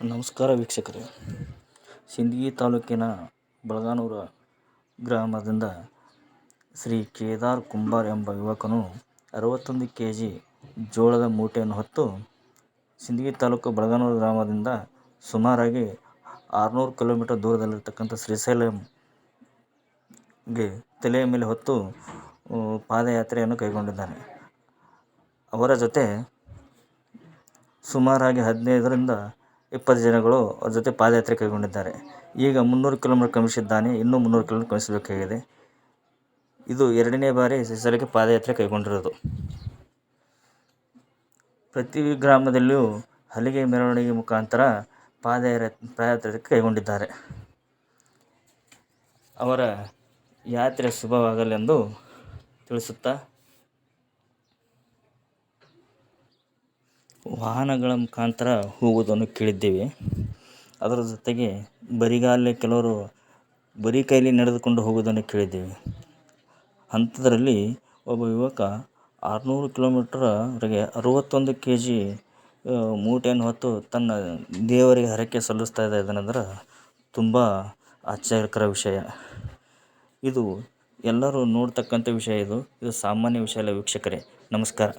ನಮಸ್ಕಾರ ವೀಕ್ಷಕರೇ. ಸಿಂದಗಿ ತಾಲೂಕಿನ ಬಳಗಾನೂರ ಗ್ರಾಮದಿಂದ ಶ್ರೀ ಕೇದಾರ್ ಕುಂಬಾರ್ ಎಂಬ ಯುವಕನು ಅರವತ್ತೊಂದು ಕೆ ಜಿ ಜೋಳದ ಮೂಟೆಯನ್ನು ಹೊತ್ತು ಸಿಂದಗಿ ತಾಲೂಕು ಬಳಗಾನೂರು ಗ್ರಾಮದಿಂದ ಸುಮಾರಾಗಿ ಆರುನೂರು ಕಿಲೋಮೀಟರ್ ದೂರದಲ್ಲಿರ್ತಕ್ಕಂಥ ಶ್ರೀಶೈಲಂಗೆ ತಲೆಯ ಮೇಲೆ ಹೊತ್ತು ಪಾದಯಾತ್ರೆಯನ್ನು ಕೈಗೊಂಡಿದ್ದಾನೆ. ಅವರ ಜೊತೆ ಸುಮಾರಾಗಿ ಹದಿನೈದರಿಂದ ಇಪ್ಪತ್ತು ಜನಗಳು ಅವ್ರ ಜೊತೆ ಪಾದಯಾತ್ರೆ ಕೈಗೊಂಡಿದ್ದಾರೆ. ಈಗ ಮುನ್ನೂರು ಕಿಲೋಮೀಟರ್ ಕ್ರಮಿಸಿದ್ದಾನೆ. ಇನ್ನೂ ಮುನ್ನೂರು ಕಿಲೋಮೀಟರ್ ಕ್ರಮಿಸಬೇಕಾಗಿದೆ. ಇದು ಎರಡನೇ ಬಾರಿ ಸಲಕ್ಕೆ ಪಾದಯಾತ್ರೆ ಕೈಗೊಂಡಿರೋದು. ಪ್ರತಿ ಗ್ರಾಮದಲ್ಲಿಯೂ ಹಲಿಗೆ ಮೆರವಣಿಗೆ ಮುಖಾಂತರ ಪಾದಯಾತ್ರೆ ಪಾದಯಾತ್ರೆ ಕೈಗೊಂಡಿದ್ದಾರೆ. ಅವರ ಯಾತ್ರೆ ಶುಭವಾಗಲೆಂದು ತಿಳಿಸುತ್ತಾ ವಾಹನಗಳ ಮುಖಾಂತರ ಹೋಗುವುದನ್ನು ಕೇಳಿದ್ದೇವೆ. ಅದರ ಜೊತೆಗೆ ಬರಿಗಾಲಲ್ಲಿ ಕೆಲವರು ಬರೀ ಕೈಲಿ ನಡೆದುಕೊಂಡು ಹೋಗುವುದನ್ನು ಕೇಳಿದ್ದೇವೆ. ಅಂಥದ್ರಲ್ಲಿ ಒಬ್ಬ ಯುವಕ ಆರುನೂರು ಕಿಲೋಮೀಟ್ರವರೆಗೆ ಅರವತ್ತೊಂದು ಕೆ ಜಿ ಮೂಟೆಯನ್ನು ಹೊತ್ತು ತನ್ನ ದೇವರಿಗೆ ಹರಕೆ ಸಲ್ಲಿಸ್ತಾ ಇದ್ದಾನೆಂದ್ರೆ ತುಂಬ ಆಶ್ಚರ್ಯಕರ ವಿಷಯ. ಇದು ಎಲ್ಲರೂ ನೋಡ್ತಕ್ಕಂಥ ವಿಷಯ ಇದು. ಇದು ಸಾಮಾನ್ಯ ವಿಷಯ ಅಲ್ಲ ವೀಕ್ಷಕರೇ. ನಮಸ್ಕಾರ.